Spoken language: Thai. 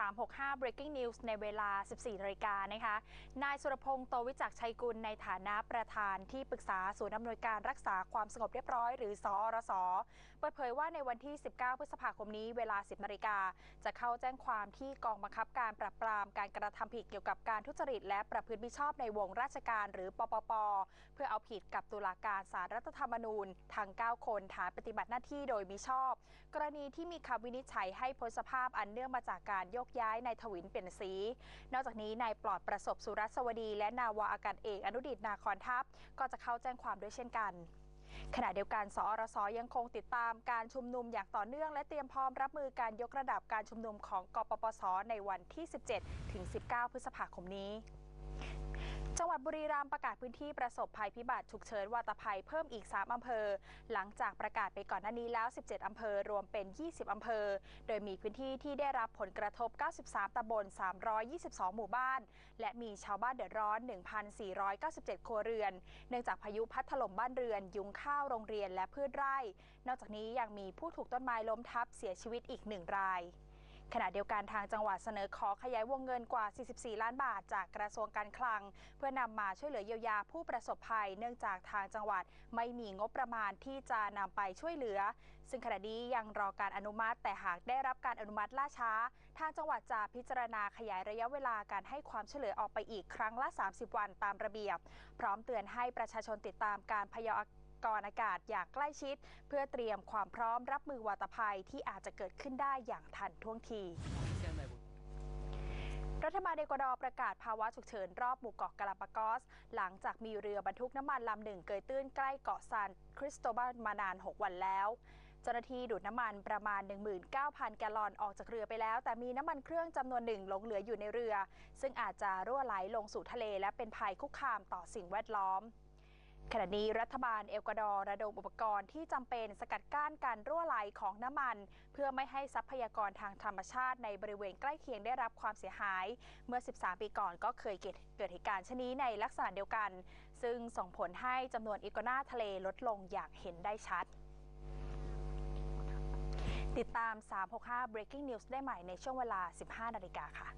365 breaking news ในเวลา 14นาฬิกานะคะ นายสุรพงษ์โตวิจักชัยกุลในฐานะประธานที่ปรึกษาศูนย์อำนวยการรักษาความสงบเรียบร้อย หรือสอรส เปิดเผยว่าในวันที่ 19 พฤษภาคมนี้เวลา 10นาฬิกา จะเข้าแจ้งความที่กองบังคับการปราบปรามการกระทำผิดเกี่ยวกับการทุจริต และประพฤติมิชอบในวงราชการ หรือปปป เพื่อเอาผิดกับตุลาการศาลรัฐธรรมนูญทั้ง9 คนฐานปฏิบัติหน้าที่โดยมิชอบ กรณีที่มีคำวินิจฉัยให้พ้นสภาพอันเนื่องมาจากการโยกย้ายนายทวินเปลี่ยนสี นอกจากนี้นายปลอดประสบสุรสวดี และนาวาอากาศเอกอนุดิตนาคอนทัพ ก็จะเข้าแจ้งความด้วยเช่นกันขณะเดียวกัน สอรสยังคงติดตามการชุมนุมอย่างต่อเนื่องและเตรียมพร้อมรับมือการยกระดับการชุมนุมของกปปส ในวันที่ 17 ถึง 19 พฤษภาคมนี้ จังหวัดบุรีรัมย์ประกาศพื้นที่ประสบภัยพิบัติฉุกเฉินวาตภัยเพิ่มอีก 3 อำเภอ หลังจากประกาศไปก่อนหน้านี้แล้ว 17 อำเภอ รวมเป็น 20 อำเภอ โดยมีพื้นที่ที่ได้รับผลกระทบ 93 ตำบล 322 หมู่บ้าน และมีชาวบ้านเดือดร้อน 1,497 ครัวเรือน เนื่องจากพายุพัดถล่มบ้านเรือน ยุงข้าวโรงเรียนและพืชไร่ นอกจากนี้ยังมีผู้ถูกต้นไม้ล้มทับเสียชีวิตอีกหนึ่งราย ขณะเดียวกันทางจังหวัดเสนอขอขยายวงเงินกว่า 44 ล้านบาท จากกระทรวงการคลัง เพื่อนำมาช่วยเหลือเยียวยาผู้ประสบภัย เนื่องจากทางจังหวัดไม่มีงบประมาณที่จะนำไปช่วยเหลือ ซึ่งขณะนี้ยังรอการอนุมัติ แต่หากได้รับการอนุมัติล่าช้า ทางจังหวัดจะพิจารณาขยายระยะเวลาการให้ความช่วยเหลือออกไปอีกครั้งละ 30 วันตามระเบียบ พร้อมเตือนให้ประชาชนติดตามการพยาก กรณ์อากาศอย่างใกล้ชิด เพื่อเตรียมความพร้อมรับมือวาตภัยที่อาจจะเกิดขึ้นได้อย่างทันท่วงทีรัฐบาลเอกวาดอร์ประกาศภาวะฉุกเฉินรอบหมู่เกาะกาลาปากอส หลังจากมีเรือบรรทุกน้ำมันลำหนึ่งเกยตื้นใกล้เกาะซานคริสโตบัลมานาน 6 วันแล้ว เจ้าหน้าที่ดูดน้ำมันประมาณ 19,000 แกลลอนออกจากเรือไปแล้ว แต่มีน้ำมันเครื่องจำนวนหนึ่งหลงเหลืออยู่ในเรือ ซึ่งอาจจะรั่วไหลลงสู่ทะเลและเป็นภัยคุกคามต่อสิ่งแวดล้อม ขณะนี้รัฐบาลเอลกวาดอร์ระดมอุปกรณ์ที่จำเป็นสกัดกั้นการรั่วไหลของน้ำมัน เพื่อไม่ให้ทรัพยากรทางธรรมชาติในบริเวณใกล้เคียงได้รับความเสียหาย เมื่อ 13 ปีก่อนก็เคยเกิดเหตุการณ์เช่นนี้ในลักษณะเดียวกัน ซึ่งส่งผลให้จำนวนอีกัวนาทะเลลดลงอย่างเห็นได้ชัด ติดตาม 365 breaking news ได้ใหม่ในช่วงเวลา 15 นาฬิกาค่ะ